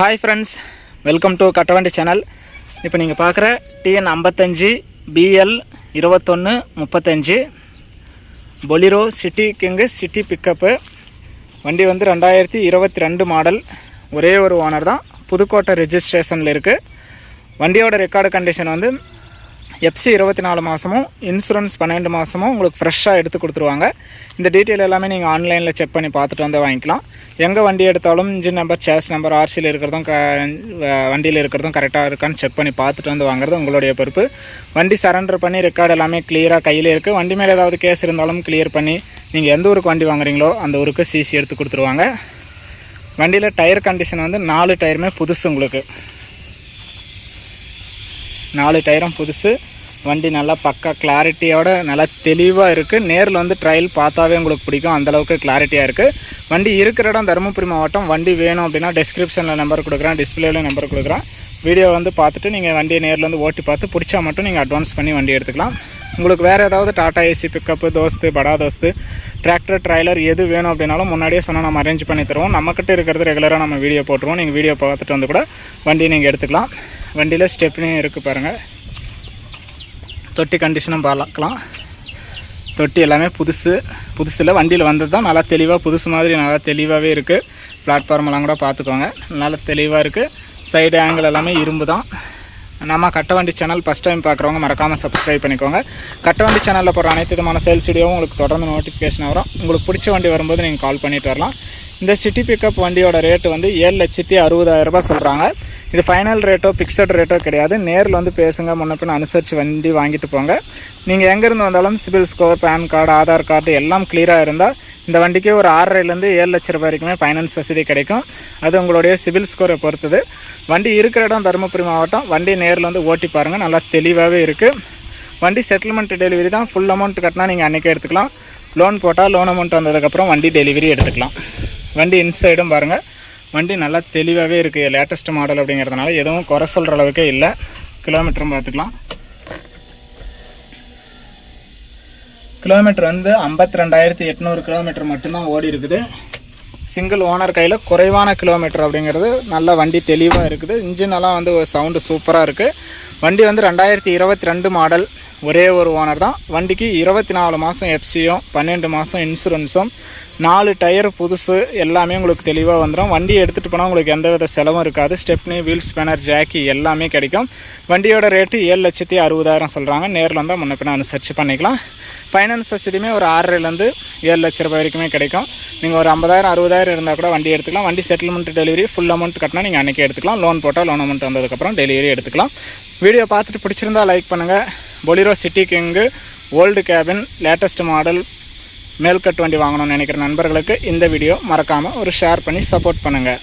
Hi friends welcome to Kattavandi channel இப்போ நீங்கள் பார்க்குற டிஎன் ஐம்பத்தஞ்சு பிஎல் இருபத்தொன்று முப்பத்தஞ்சு Bolero city king city pickup வண்டி வந்து ரெண்டாயிரத்தி இருபத்தி ரெண்டு மாடல் ஒரே ஒரு ஓனர் தான். புதுக்கோட்டை ரெஜிஸ்ட்ரேஷனில் இருக்குது வண்டியோட ரெக்கார்டு கண்டிஷன் வந்து எஃப்சி இருபத்தி நாலு மாதமும் இன்சூரன்ஸ் பன்னெண்டு மாதமும் உங்களுக்கு ஃப்ரெஷ்ஷாக எடுத்து கொடுத்துருவாங்க. இந்த டீட்டெயில் எல்லாமே நீங்கள் ஆன்லைனில் செக் பண்ணி பார்த்துட்டு வந்து வாங்கிக்கலாம். எங்கே வண்டி எடுத்தாலும் இன்ஜின் நம்பர் சேஸ் நம்பர் ஆர்சியில் இருக்கிறதும் க வண்டியில் இருக்கிறதும் கரெக்டாக இருக்கான்னு செக் பண்ணி பார்த்துட்டு வந்து வாங்குறது உங்களுடைய பொறுப்பு. வண்டி சரண்டர் பண்ணி ரெக்கார்டு எல்லாமே கிளியராக கையில் இருக்குது வண்டி மேலே ஏதாவது கேஸ் இருந்தாலும் கிளியர் பண்ணி நீங்கள் எந்த ஊருக்கு வண்டி வாங்குறீங்களோ அந்த ஊருக்கு சிசி எடுத்து கொடுத்துருவாங்க. வண்டியில் டயர் கண்டிஷன் வந்து நாலு டயருமே புதுசு உங்களுக்கு. நாலு டயரும் புதுசு. வண்டி நல்லா பக்கா கிளாரிட்டியோட நல்லா தெளிவாக இருக்குது நேரில் வந்து ட்ரையல் பார்த்தாவே உங்களுக்கு பிடிக்கும். அந்தளவுக்கு கிளாரிட்டியாக இருக்குது வண்டி இருக்கிற இடம் தருமபுரி மாவட்டம். வண்டி வேணும் அப்படின்னா டிஸ்கிரிப்ஷனில் நம்பர் கொடுக்குறேன். டிஸ்பிளேல நம்பர் கொடுக்குறேன். வீடியோ வந்து பார்த்துட்டு நீங்கள் வண்டியை நேரில் வந்து ஓட்டி பார்த்து பிடிச்சா மட்டும் நீங்கள் அட்வான்ஸ் பண்ணி வண்டி எடுத்துக்கலாம். உங்களுக்கு வேறு ஏதாவது டாடா ஏசி பிக்கப்பு தோஸ்து படா தோஸ்து டிராக்டர் ட்ரைலர் எது வேணும் அப்படின்னாலும் முன்னாடியே சொன்னால் நம்ம அரேஞ்ச் பண்ணி தருவோம். நம்மக்கிட்ட இருக்கிறது ரெகுலராக நம்ம வீடியோ போட்டுருவோம். நீங்கள் வீடியோ பார்த்துட்டு வந்து கூட வண்டியை நீங்கள் எடுத்துக்கலாம். வண்டியில் ஸ்டெப்னே இருக்குது பாருங்கள் தொட்டி கண்டிஷனும் பார்க்கலாம். தொட்டி எல்லாமே புதுசு. புதுசில் வண்டியில் வந்தது தான் நல்லா தெளிவாக புதுசு மாதிரி நல்லா தெளிவாகவே இருக்குது பிளாட்ஃபார்மெல்லாம் கூட பார்த்துக்கோங்க. நல்லா தெளிவாக இருக்குது சைடு ஆங்கிள் எல்லாமே இரும்பு தான். நம்ம கட்ட வண்டி சேனல் ஃபஸ்ட் டைம் பார்க்குறவங்க மறக்காமல் சப்ஸ்கிரைப் பண்ணிக்கோங்க. கட்ட வண்டி சேனலில் போகிற அனைத்து விதமான சேல்ஸ் வீடியோவும் உங்களுக்கு தொடர்ந்து நோட்டிஃபிகேஷன் வரும். உங்களுக்கு பிடிச்ச வண்டி வரும்போது நீங்கள் கால் பண்ணிட்டு வரலாம். இந்த சிட்டி பிக்கப் வண்டியோட ரேட்டு வந்து ஏழு லட்சத்தி அறுபதாயிரம் சொல்கிறாங்க இது ஃபைனல் ரேட்டோ பிக்சட் ரேட்டோ கிடையாது. நேரில் வந்து பேசுங்க முன்னப்பின் பின்ன அனுசரித்து வண்டி வாங்கிட்டு போங்க. நீங்கள் எங்கேருந்து வந்தாலும் CIBIL score PAN card Aadhaar card எல்லாம் கிளியராக இருந்தால் இந்த வண்டிக்கு ஒரு ஆறரைலேருந்து ஏழு லட்ச ரூபாய் வரைக்குமே ஃபைனான்ஸ் வசதி கிடைக்கும். அது உங்களுடைய சிபில் ஸ்கோரை பொறுத்தது. வண்டி இருக்கிற இடம் தருமபுரி மாவட்டம். வண்டி நேரில் வந்து ஓட்டி பாருங்கள் நல்லா தெளிவாகவே இருக்குது வண்டி செட்டில்மெண்ட் டெலிவரி தான் ஃபுல் அமௌண்ட் கட்டினா நீங்கள் அன்றைக்கே எடுத்துக்கலாம். லோன் போட்டால் லோன் அமௌண்ட் வந்ததுக்கப்புறம் வண்டி டெலிவரி எடுத்துக்கலாம். வண்டி இன்சைடும் பாருங்கள் வண்டி நல்லா தெளிவாகவே இருக்குது லேட்டஸ்ட் மாடல் அப்படிங்கிறதுனால எதுவும் குறை சொல்கிற அளவுக்கே இல்லை. கிலோமீட்டரும் பார்த்துக்கலாம். கிலோமீட்டர் வந்து ஐம்பத்தி ரெண்டாயிரத்தி எட்நூறு கிலோமீட்டர் மட்டும்தான் ஓடி இருக்குது. சிங்கிள் ஓனர் கையில் குறைவான கிலோமீட்டர் அப்படிங்கிறது நல்ல வண்டி தெளிவாக இருக்குது. இன்ஜின் எல்லாம் வந்து சவுண்டு சூப்பராக இருக்குது வண்டி வந்து ரெண்டாயிரத்தி இருபத்தி ரெண்டு மாடல் ஒரே ஒரு ஓனர் தான். வண்டிக்கு இருபத்தி நாலு மாதம் எஃப்சியும் பன்னெண்டு மாதம் இன்சூரன்ஸும் நாலு டயர் புதுசு எல்லாமே உங்களுக்கு தெளிவாக வந்துடும் வண்டி எடுத்துகிட்டு போனால் உங்களுக்கு எந்த வித செலவும் இருக்காது. ஸ்டெப்னி வீல் ஸ்பேனர் ஜாக்கி எல்லாமே கிடைக்கும். வண்டியோட ரேட்டு ஏழு லட்சத்தி அறுபதாயிரம் சொல்கிறாங்க நேரில் வந்தால் முன்ன பின்ன அனுசரித்து பண்ணிக்கலாம். ஃபைனான்ஸ் வசதியுமே ஒரு ஆறரைலேருந்து ஏழு லட்ச ரூபாய் வரைக்குமே கிடைக்கும். நீங்கள் ஒரு ஐம்பதாயிரம் அறுபதாயிரம் இருந்தால் கூட வண்டி எடுத்துக்கலாம். வண்டி செட்டில்மெண்ட் டெலிவரி ஃபுல் அமௌண்ட் கட்டினா நீங்கள் அன்றைக்கி எடுத்துக்கலாம். லோன் போட்டால் லோன் அமௌண்ட் வந்ததுக்கப்புறம் டெலிவரி எடுத்துக்கலாம். வீடியோ பார்த்துட்டு பிடிச்சிருந்தா லைக் பண்ணுங்கள் Bolero city king old cabin latest model மேல்கட் வண்டி வாங்கணும்னு நினைக்கிற நண்பர்களுக்கு இந்த வீடியோ மறக்காமல் ஒரு ஷேர் பண்ணி சப்போர்ட் பண்ணுங்கள்